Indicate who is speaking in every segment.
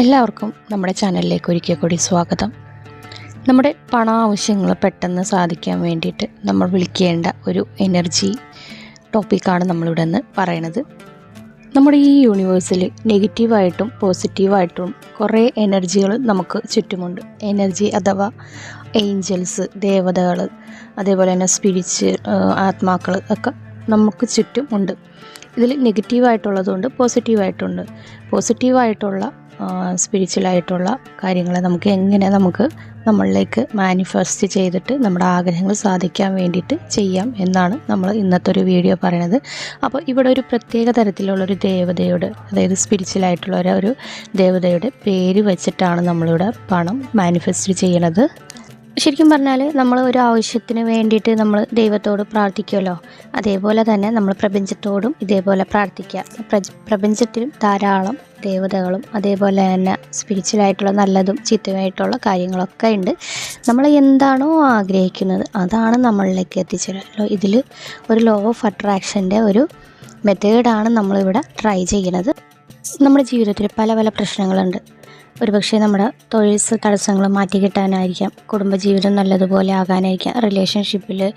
Speaker 1: എല്ലാവർക്കും നമ്മുടെ ചാനലിലേക്ക് ഒരിക്കൽ കൂടി സ്വാഗതം. നമ്മുടെ പണ ആവശ്യങ്ങൾ പെട്ടെന്ന് സാധിക്കാൻ വേണ്ടിയിട്ട് നമ്മൾ വിളിക്കേണ്ട ഒരു എനർജി ടോപ്പിക്കാണ് നമ്മളിവിടെ നിന്ന് പറയണത്. നമ്മുടെ ഈ യൂണിവേഴ്സിൽ നെഗറ്റീവായിട്ടും പോസിറ്റീവായിട്ടും കുറേ എനർജികൾ നമുക്ക് ചുറ്റുമുണ്ട്. എനർജി അഥവാ ഏഞ്ചൽസ് ദേവതകൾ അതേപോലെ തന്നെ സ്പിരിച്ച് ആത്മാക്കൾ ഒക്കെ നമുക്ക് ചുറ്റും ഉണ്ട് ഇതിൽ നെഗറ്റീവായിട്ടുള്ളതുണ്ട് പോസിറ്റീവായിട്ടുണ്ട് പോസിറ്റീവായിട്ടുള്ള സ്പിരിച്വലായിട്ടുള്ള കാര്യങ്ങളെ നമുക്ക് എങ്ങനെ നമുക്ക് നമ്മളിലേക്ക് മാനിഫെസ്റ്റ് ചെയ്തിട്ട് നമ്മുടെ ആഗ്രഹങ്ങൾ സാധിക്കാൻ വേണ്ടിയിട്ട് ചെയ്യാം എന്നാണ് നമ്മൾ ഇന്നത്തെ ഒരു വീഡിയോ പറയണത്. അപ്പോൾ ഇവിടെ ഒരു പ്രത്യേക തരത്തിലുള്ളൊരു ദേവതയുടെ അതായത് സ്പിരിച്വലായിട്ടുള്ള ഒരു ദേവതയുടെ പേര് വെച്ചിട്ടാണ് നമ്മളിവിടെ പണം മാനിഫെസ്റ്റ് ചെയ്യണത്. ശരിക്കും പറഞ്ഞാൽ നമ്മൾ ഒരു ആവശ്യത്തിന് വേണ്ടിയിട്ട് നമ്മൾ ദൈവത്തോട് പ്രാർത്ഥിക്കുമല്ലോ അതേപോലെ തന്നെ നമ്മൾ പ്രപഞ്ചത്തോടും ഇതേപോലെ പ്രാർത്ഥിക്കുക. പ്രപഞ്ചത്തിലും ധാരാളം ദേവതകളും അതേപോലെ തന്നെ സ്പിരിച്വലായിട്ടുള്ള നല്ലതും ചിത്തമായിട്ടുള്ള കാര്യങ്ങളൊക്കെ ഉണ്ട്. നമ്മൾ എന്താണോ ആഗ്രഹിക്കുന്നത് അതാണ് നമ്മളിലേക്ക് എത്തിച്ചേരുക ഇതിൽ ഒരു ലോ ഓഫ് അട്രാക്ഷന്റെ ഒരു മെത്തേഡാണ് നമ്മളിവിടെ ട്രൈ ചെയ്യുന്നത്. നമ്മുടെ ജീവിതത്തിൽ പല പല പ്രശ്നങ്ങളുണ്ട്. ഒരുപക്ഷെ നമ്മുടെ തൊഴിൽ തടസ്സങ്ങൾ മാറ്റി കിട്ടാനായിരിക്കാം കുടുംബജീവിതം നല്ലതുപോലെ ആകാനായിരിക്കാം. റിലേഷൻഷിപ്പിൽ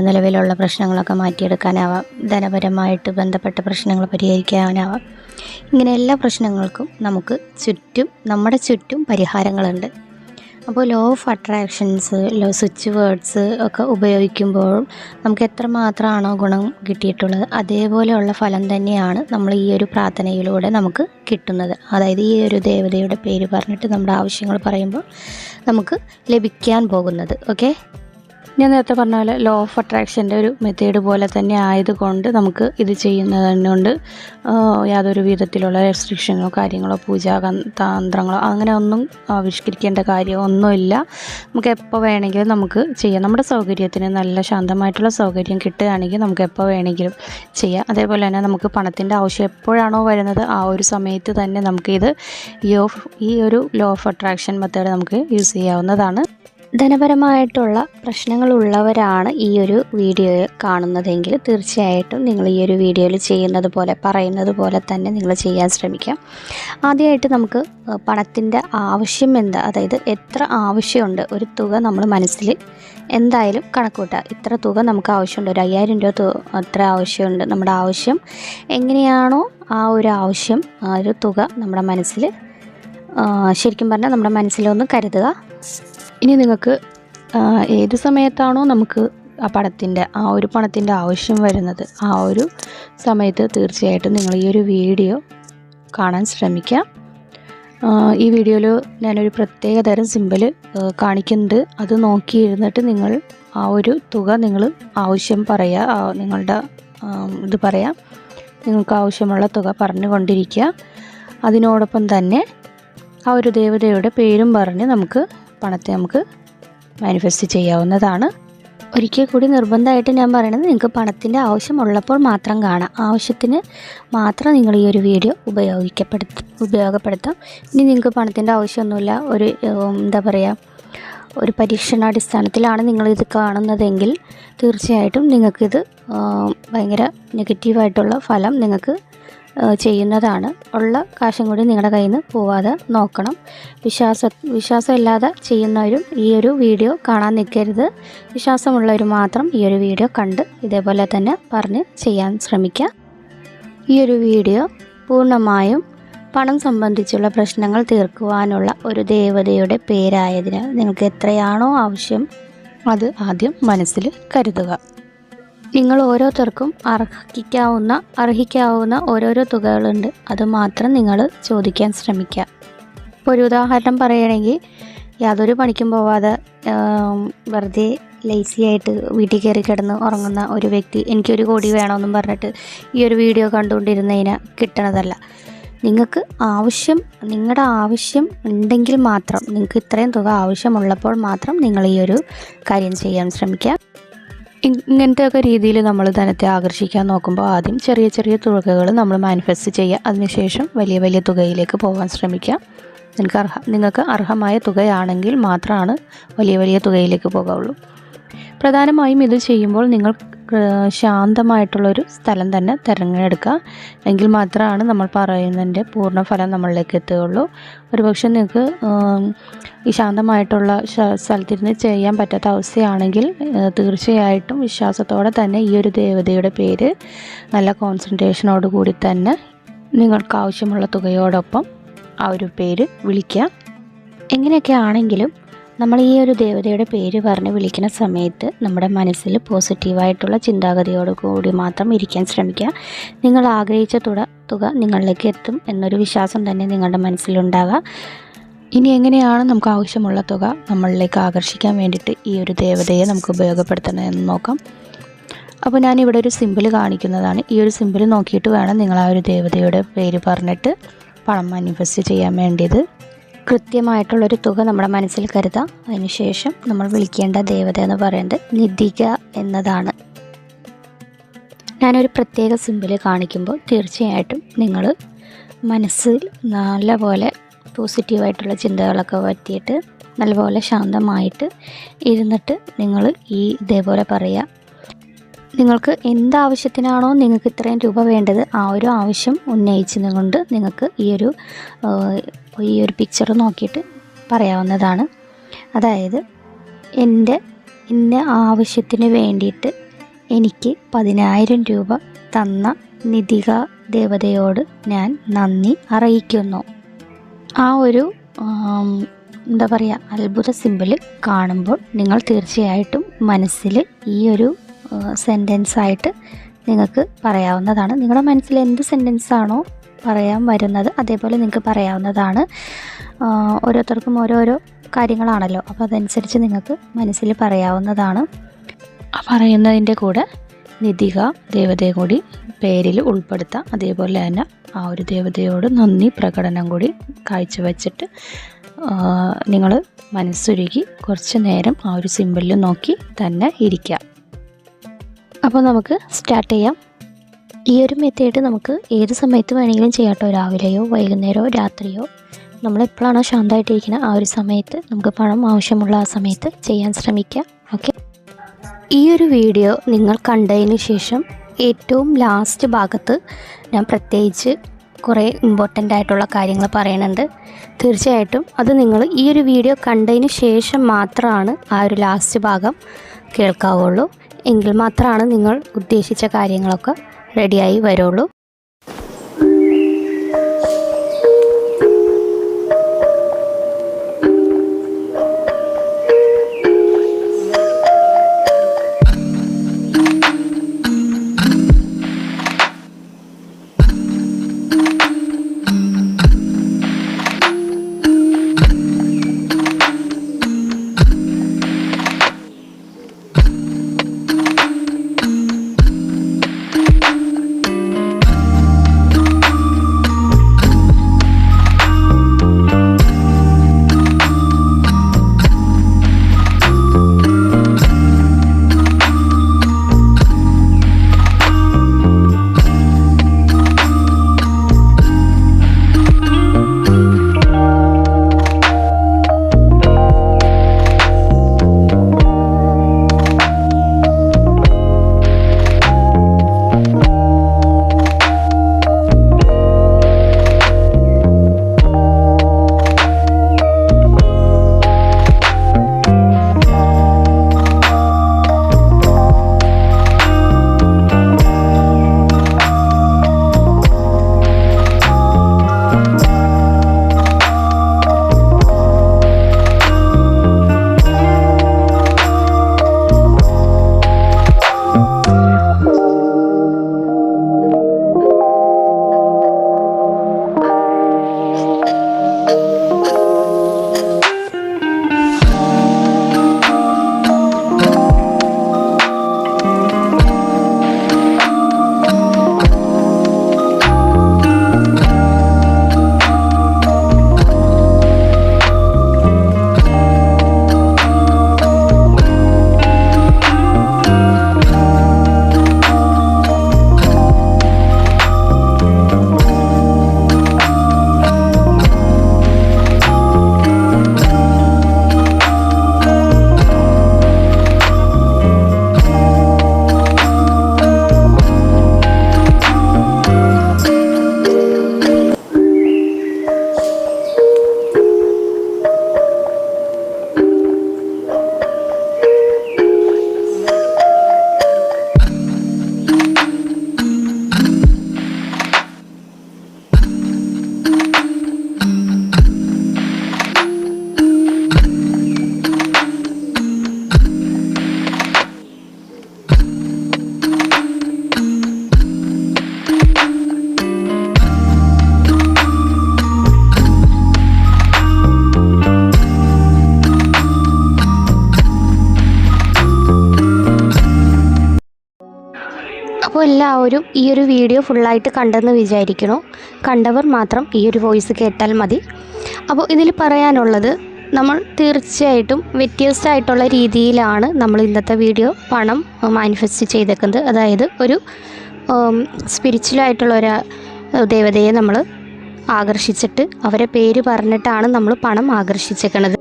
Speaker 1: നിലവിലുള്ള പ്രശ്നങ്ങളൊക്കെ മാറ്റിയെടുക്കാനാവാം. ധനപരമായിട്ട് ബന്ധപ്പെട്ട പ്രശ്നങ്ങൾ പരിഹരിക്കാനാവാം. ഇങ്ങനെ എല്ലാ പ്രശ്നങ്ങൾക്കും നമുക്ക് ചുറ്റും നമ്മുടെ ചുറ്റും പരിഹാരങ്ങളുണ്ട്. അപ്പോൾ law of attractions law switch words ഒക്കെ ഉപയോഗിക്കുമ്പോൾ നമുക്ക് എത്രമാത്രമാണോ ഗുണം കിട്ടിയിട്ടുള്ളത് അതേപോലെയുള്ള ഫലം തന്നെയാണ് നമ്മൾ ഈ ഒരു പ്രാർത്ഥനയിലൂടെ നമുക്ക് കിട്ടുന്നത്. അതായത് ഈ ഒരു ദേവതയുടെ പേര് പറഞ്ഞിട്ട് നമ്മുടെ ആവശ്യങ്ങൾ പറയുമ്പോൾ നമുക്ക് ലഭിക്കാൻ പോകുന്നത്. ഓക്കെ ഞാൻ നേരത്തെ പറഞ്ഞ പോലെ ലോ ഓഫ് അട്രാക്ഷന്റെ ഒരു മെത്തേഡ് പോലെ തന്നെ ആയതുകൊണ്ട് നമുക്ക് ഇത് ചെയ്യുന്നതുകൊണ്ട് യാതൊരു വിധത്തിലുള്ള റെസ്ട്രിക്ഷനോ കാര്യങ്ങളോ പൂജാ തന്ത്രങ്ങളോ അങ്ങനെ ഒന്നും ആവിഷ്കരിക്കേണ്ട കാര്യമോ ഒന്നുമില്ല. നമുക്ക് എപ്പോൾ വേണമെങ്കിലും നമുക്ക് ചെയ്യാം. നമ്മുടെ സൗകര്യത്തിന് നല്ല ശാന്തമായിട്ടുള്ള സൗകര്യം കിട്ടുകയാണെങ്കിൽ നമുക്ക് എപ്പോൾ വേണമെങ്കിലും ചെയ്യാം. അതേപോലെ തന്നെ നമുക്ക് പണത്തിന്റെ ആവശ്യം എപ്പോഴാണോ വരുന്നത് ആ ഒരു സമയത്ത് തന്നെ നമുക്കിത് ഈ ഓഫ് ഈ ഒരു ലോ ഓഫ് അട്രാക്ഷൻ മെത്തേഡ് നമുക്ക് യൂസ് ചെയ്യാവുന്നതാണ്. ധനപരമായിട്ടുള്ള പ്രശ്നങ്ങളുള്ളവരാണ് ഈ ഒരു വീഡിയോ കാണുന്നതെങ്കിൽ തീർച്ചയായിട്ടും നിങ്ങൾ ഈ ഒരു വീഡിയോയിൽ ചെയ്യുന്നത് പോലെ പറയുന്നത് പോലെ തന്നെ നിങ്ങൾ ചെയ്യാൻ ശ്രമിക്കാം. ആദ്യമായിട്ട് നമുക്ക് പണത്തിന്റെ ആവശ്യം എന്താ? അതായത് എത്ര ആവശ്യമുണ്ട്? ഒരു തുക നമ്മൾ മനസ്സിൽ എന്തായാലും കണക്കൂട്ടുക ഇത്ര തുക നമുക്ക് ആവശ്യമുണ്ട്. ഒരു അയ്യായിരം രൂപ അത്ര ആവശ്യമുണ്ട് നമ്മുടെ ആവശ്യം. എങ്ങനെയാണോ ആ ഒരു ആവശ്യം ആ ഒരു തുക നമ്മുടെ മനസ്സിൽ ശരിക്കും പറഞ്ഞാൽ നമ്മുടെ മനസ്സിലൊന്ന് കരുതുക. ഇനി നിങ്ങൾക്ക് ഏത് സമയത്താണോ നമുക്ക് ആ പണത്തിന്റെ ആ ഒരു പണത്തിന്റെ ആവശ്യം വരുന്നത് ആ ഒരു സമയത്ത് തീർച്ചയായിട്ടും നിങ്ങൾ ഈ ഒരു വീഡിയോ കാണാൻ ശ്രമിക്കാം. ഈ വീഡിയോയിൽ ഞാനൊരു പ്രത്യേക തരം സിമ്പിൾ കാണിക്കുന്നുണ്ട്. അത് നോക്കിയിരുന്നിട്ട് നിങ്ങൾ ആ ഒരു തുക നിങ്ങൾ ആവശ്യം പറയുക നിങ്ങളുടെ ഇത് പറയാം. നിങ്ങൾക്ക് ആവശ്യമുള്ള തുക പറഞ്ഞുകൊണ്ടിരിക്കുക അതിനോടൊപ്പം തന്നെ ആ ഒരു ദേവതയുടെ പേരും പറഞ്ഞ് നമുക്ക് പണത്തെ നമുക്ക് മാനിഫെസ്റ്റ് ചെയ്യാവുന്നതാണ്. ഒരിക്കൽ കൂടി നിർബന്ധമായിട്ട് ഞാൻ പറയണത് നിങ്ങൾക്ക് പണത്തിന്റെ ആവശ്യമുള്ളപ്പോൾ മാത്രം കാണാം. ആവശ്യത്തിന് മാത്രം നിങ്ങൾ ഈ ഒരു വീഡിയോ ഉപയോഗിക്കപ്പെടുത്ത ഉപയോഗപ്പെടുത്താം. ഇനി നിങ്ങൾക്ക് പണത്തിന്റെ ആവശ്യമൊന്നുമില്ല. ഒരു എന്താ പറയുക ഒരു പരീക്ഷണാടിസ്ഥാനത്തിലാണ് നിങ്ങളിത് കാണുന്നതെങ്കിൽ തീർച്ചയായിട്ടും നിങ്ങൾക്കിത് ഭയങ്കര നെഗറ്റീവായിട്ടുള്ള ഫലം നിങ്ങൾക്ക് ചെയ്യുന്നതാണ്. ഉള്ള കാശും കൂടി നിങ്ങളുടെ കയ്യിൽ നിന്ന് പോവാതെ നോക്കണം. വിശ്വാസ വിശ്വാസമില്ലാതെ ചെയ്യുന്നവരും ഈ ഒരു വീഡിയോ കാണാൻ നിൽക്കരുത്. വിശ്വാസമുള്ളവർ മാത്രം ഈ ഒരു വീഡിയോ കണ്ട് ഇതേപോലെ തന്നെ പറഞ്ഞ് ചെയ്യാൻ ശ്രമിക്കുക. ഈ ഒരു വീഡിയോ പൂർണമായും പണം സംബന്ധിച്ചുള്ള പ്രശ്നങ്ങൾ തീർക്കുവാനുള്ള ഒരു ദേവതയുടെ പേരായതിനാൽ നിങ്ങൾക്ക് എത്രയാണോ ആവശ്യം അത് ആദ്യം മനസ്സിൽ കരുതുക. നിങ്ങൾ ഓരോരുത്തർക്കും അർഹിക്കാവുന്ന അർഹിക്കാവുന്ന ഓരോരോ തുകകളുണ്ട്. അത് മാത്രം നിങ്ങൾ ചോദിക്കാൻ ശ്രമിക്കുക. ഇപ്പോൾ ഒരു ഉദാഹരണം പറയുകയാണെങ്കിൽ യാതൊരു പണിക്കും പോവാതെ വെറുതെ ലേസി ആയിട്ട് വീട്ടിൽ കയറി കിടന്ന് ഉറങ്ങുന്ന ഒരു വ്യക്തി എനിക്കൊരു കോടി വേണമെന്നും പറഞ്ഞിട്ട് ഈ ഒരു വീഡിയോ കണ്ടുകൊണ്ടിരുന്നതിന് കിട്ടണതല്ല. നിങ്ങൾക്ക് ആവശ്യം നിങ്ങളുടെ ആവശ്യം ഉണ്ടെങ്കിൽ മാത്രം നിങ്ങൾക്ക് ഇത്രയും തുക ആവശ്യമുള്ളപ്പോൾ മാത്രം നിങ്ങൾ ഈ ഒരു കാര്യം ചെയ്യാൻ ശ്രമിക്കുക. ഇങ്ങനത്തെയൊക്കെ രീതിയിൽ നമ്മൾ ധനത്തെ ആകർഷിക്കാൻ നോക്കുമ്പോൾ ആദ്യം ചെറിയ ചെറിയ തുകകൾ നമ്മൾ മാനിഫെസ്റ്റ് ചെയ്യുക. അതിനുശേഷം വലിയ വലിയ തുകയിലേക്ക് പോകാൻ ശ്രമിക്കുക. നിങ്ങൾക്ക് അർഹ നിങ്ങൾക്ക് അർഹമായ തുകയാണെങ്കിൽ മാത്രമാണ് വലിയ വലിയ തുകയിലേക്ക് പോകാവുള്ളൂ. പ്രധാനമായും ഇത് ചെയ്യുമ്പോൾ നിങ്ങൾ ശാന്തമായിട്ടുള്ളൊരു സ്ഥലം തന്നെ തിരഞ്ഞെടുക്കുക. എങ്കിൽ മാത്രമാണ് നമ്മൾ പറയുന്നതിന്റെ പൂർണ ഫലം നമ്മളിലേക്ക് എത്തുകയുള്ളൂ. ഒരുപക്ഷെ നിങ്ങൾക്ക് ഈ ശാന്തമായിട്ടുള്ള സ്ഥലത്തിരുന്ന് ചെയ്യാൻ പറ്റാത്ത അവസ്ഥയാണെങ്കിൽ തീർച്ചയായിട്ടും വിശ്വാസത്തോടെ തന്നെ ഈ ഒരു ദേവതയുടെ പേര് നല്ല കോൺസെൻട്രേഷനോട് കൂടി തന്നെ നിങ്ങൾക്ക് ആവശ്യമുള്ള തുകയോടൊപ്പം ആ ഒരു പേര് വിളിക്കുക. എങ്ങനെയൊക്കെ ആണെങ്കിലും നമ്മൾ ഈ ഒരു ദേവതയുടെ പേര് പറഞ്ഞ് വിളിക്കുന്ന സമയത്ത് നമ്മുടെ മനസ്സിൽ പോസിറ്റീവായിട്ടുള്ള ചിന്താഗതിയോട് കൂടി മാത്രം ഇരിക്കാൻ ശ്രമിക്കുക. നിങ്ങൾ ആഗ്രഹിച്ച തുട തുക നിങ്ങളിലേക്ക് എത്തും എന്നൊരു വിശ്വാസം തന്നെ നിങ്ങളുടെ മനസ്സിലുണ്ടാകുക ഇനി എങ്ങനെയാണ് നമുക്ക് ആവശ്യമുള്ള തുക നമ്മളിലേക്ക് ആകർഷിക്കാൻ വേണ്ടിയിട്ട് ഈ ഒരു ദേവതയെ നമുക്ക് ഉപയോഗപ്പെടുത്തണമെന്ന് നോക്കാം. അപ്പോൾ ഞാനിവിടെ ഒരു സിമ്പിൾ കാണിക്കുന്നതാണ്. ഈ ഒരു സിമ്പിൾ നോക്കിയിട്ട് വേണം നിങ്ങൾ ആ ഒരു ദേവതയുടെ പേര് പറഞ്ഞിട്ട് പണം മാനിഫെസ്റ്റ് ചെയ്യാൻ വേണ്ടിയത് കൃത്യമായിട്ടുള്ളൊരു തുക നമ്മുടെ മനസ്സിൽ കരുതാം. അതിനുശേഷം നമ്മൾ വിളിക്കേണ്ട ദേവത എന്ന് പറയുന്നത് നിധിക എന്നതാണ്. ഞാനൊരു പ്രത്യേക സിമ്പിൾ കാണിക്കുമ്പോൾ തീർച്ചയായിട്ടും നിങ്ങൾ മനസ്സിൽ നല്ലപോലെ പോസിറ്റീവായിട്ടുള്ള ചിന്തകളൊക്കെ പറ്റിയിട്ട് നല്ലപോലെ ശാന്തമായിട്ട് ഇരുന്നിട്ട് നിങ്ങൾ ഈ ഇതേപോലെ പറയുക. നിങ്ങൾക്ക് എന്താവശ്യത്തിനാണോ നിങ്ങൾക്ക് ഇത്രയും രൂപ വേണ്ടത് ആ ഒരു ആവശ്യം ഉന്നയിച്ച് നിങ്ങൾക്ക് ഈ ഒരു ഈ ഒരു പിക്ചർ നോക്കിയിട്ട് പറയാവുന്നതാണ്. അതായത് എന്റെ ഇന്ന ആവശ്യത്തിന് വേണ്ടിയിട്ട് എനിക്ക് പതിനായിരം രൂപ തന്ന നിതിക ദേവതയോട് ഞാൻ നന്ദി അറിയിക്കുന്നു. ആ ഒരു എന്താ പറയുക അത്ഭുത സിമ്പിൾ കാണുമ്പോൾ നിങ്ങൾ തീർച്ചയായിട്ടും മനസ്സിൽ ഈ ഒരു സെന്റൻസ് ആയിട്ട് നിങ്ങൾക്ക് പറയാവുന്നതാണ്. നിങ്ങളുടെ മനസ്സിൽ എന്ത് സെന്റൻസ് ആണോ പറയാൻ വരുന്നത് അതേപോലെ നിങ്ങൾക്ക് പറയാവുന്നതാണ്. ഓരോരുത്തർക്കും ഓരോരോ കാര്യങ്ങളാണല്ലോ. അപ്പോൾ അതനുസരിച്ച് നിങ്ങൾക്ക് മനസ്സിൽ പറയാവുന്നതാണ്. ആ പറയുന്നതിന്റെ കൂടെ നിധിക ദേവതയെ കൂടി പേരിൽ ഉൾപ്പെടുത്താം. അതേപോലെ തന്നെ ആ ഒരു ദേവതയോട് നന്ദി പ്രകടനം കൂടി കാഴ്ചവെച്ചിട്ട് നിങ്ങൾ മനസ്സൊരുക്കി കുറച്ച് നേരം ആ ഒരു സിമ്പിളിൽ നോക്കി തന്നെ ഇരിക്കുക. അപ്പോൾ നമുക്ക് സ്റ്റാർട്ട് ചെയ്യാം. ഈ ഒരു മെത്തേഡ് നമുക്ക് ഏത് സമയത്ത് വേണമെങ്കിലും ചെയ്യാം കേട്ടോ രാവിലെയോ വൈകുന്നേരമോ രാത്രിയോ. നമ്മളെപ്പോഴാണോ ശാന്തമായിട്ടിരിക്കുന്ന ആ ഒരു സമയത്ത് നമുക്ക് പണം ആവശ്യമുള്ള ആ സമയത്ത് ചെയ്യാൻ ശ്രമിക്കാം. ഓക്കെ ഈ ഒരു വീഡിയോ നിങ്ങൾ കണ്ടതിന് ശേഷം ഏറ്റവും ലാസ്റ്റ് ഭാഗത്ത് ഞാൻ പ്രത്യേകിച്ച് കുറേ ഇമ്പോർട്ടന്റ് ആയിട്ടുള്ള കാര്യങ്ങൾ പറയുന്നുണ്ട്. തീർച്ചയായിട്ടും അത് നിങ്ങൾ ഈ ഒരു വീഡിയോ കണ്ടതിന് ശേഷം മാത്രമാണ് ആ ഒരു ലാസ്റ്റ് ഭാഗം കേൾക്കാവുള്ളൂ. എങ്കിൽ മാത്രമാണ് നിങ്ങൾ ഉദ്ദേശിച്ച കാര്യങ്ങളൊക്കെ റെഡിയായി വരുള്ളൂ.
Speaker 2: അപ്പോൾ എല്ലാവരും ഈ ഒരു വീഡിയോ ഫുള്ളായിട്ട് കണ്ടെന്ന് വിചാരിക്കണം കണ്ടവർ മാത്രം ഈ ഒരു വോയിസ് കേട്ടാൽ മതി. അപ്പോൾ ഇതിൽ പറയാനുള്ളത് നമ്മൾ തീർച്ചയായിട്ടും വ്യത്യസ്തമായിട്ടുള്ള രീതിയിലാണ് നമ്മൾ ഇന്നത്തെ വീഡിയോ പണം മാനിഫെസ്റ്റ് ചെയ്തേക്കുന്നത്. അതായത് ഒരു സ്പിരിച്വലായിട്ടുള്ള ഒരു ദേവതയെ നമ്മൾ ആകർഷിച്ചിട്ട് അവരെ പേര് പറഞ്ഞിട്ടാണ് നമ്മൾ പണം ആകർഷിച്ചേക്കുന്നത്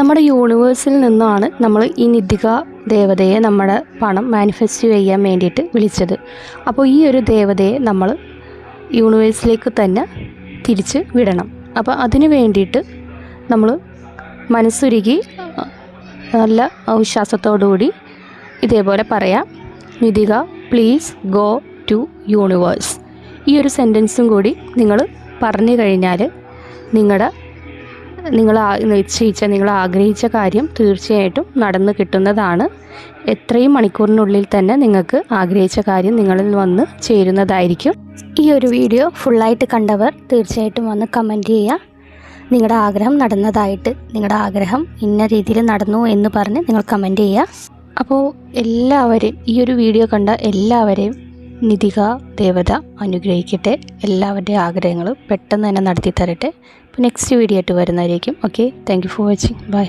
Speaker 2: നമ്മുടെ യൂണിവേഴ്സിൽ നിന്നാണ് നമ്മൾ ഈ നിധിക ദേവതയെ നമ്മുടെ പണം മാനിഫെസ്റ്റ് ചെയ്യാൻ വേണ്ടിയിട്ട് വിളിച്ചത്. അപ്പോൾ ഈ ഒരു ദേവതയെ നമ്മൾ യൂണിവേഴ്സിലേക്ക് തന്നെ തിരിച്ച് വിടണം. അപ്പോൾ അതിന് വേണ്ടിയിട്ട് നമ്മൾ മനസ്സുരുകി നല്ല വിശ്വാസത്തോടുകൂടി ഇതേപോലെ പറയാം. നിധിക പ്ലീസ് ഗോ ടു യൂണിവേഴ്സ് ഈ ഒരു സെന്റൻസും കൂടി നിങ്ങൾ പറഞ്ഞു കഴിഞ്ഞാൽ നിങ്ങളുടെ നിങ്ങൾ നിശ്ചയിച്ച നിങ്ങൾ ആഗ്രഹിച്ച കാര്യം തീർച്ചയായിട്ടും നടന്നു കിട്ടുന്നതാണ്. എത്രയും മണിക്കൂറിനുള്ളിൽ തന്നെ നിങ്ങൾക്ക് ആഗ്രഹിച്ച കാര്യം നിങ്ങളിൽ വന്ന് ചേരുന്നതായിരിക്കും. ഈ ഒരു വീഡിയോ ഫുള്ളായിട്ട് കണ്ടവർ തീർച്ചയായിട്ടും വന്ന് കമന്റ് ചെയ്യുക. നിങ്ങളുടെ ആഗ്രഹം നടന്നതായിട്ട് നിങ്ങളുടെ ആഗ്രഹം ഇന്ന രീതിയിൽ നടന്നു എന്ന് പറഞ്ഞ് നിങ്ങൾ കമന്റ് ചെയ്യുക. അപ്പോൾ എല്ലാവരെയും ഈ ഒരു വീഡിയോ കണ്ട എല്ലാവരെയും നിധിക ദേവത അനുഗ്രഹിക്കട്ടെ. എല്ലാവരുടെയും ആഗ്രഹങ്ങളും പെട്ടെന്ന് തന്നെ നടത്തി തരട്ടെ അപ്പോൾ നെക്സ്റ്റ് വീഡിയോ ആയിട്ട് വരുന്നതായിരിക്കും okay thank for watching bye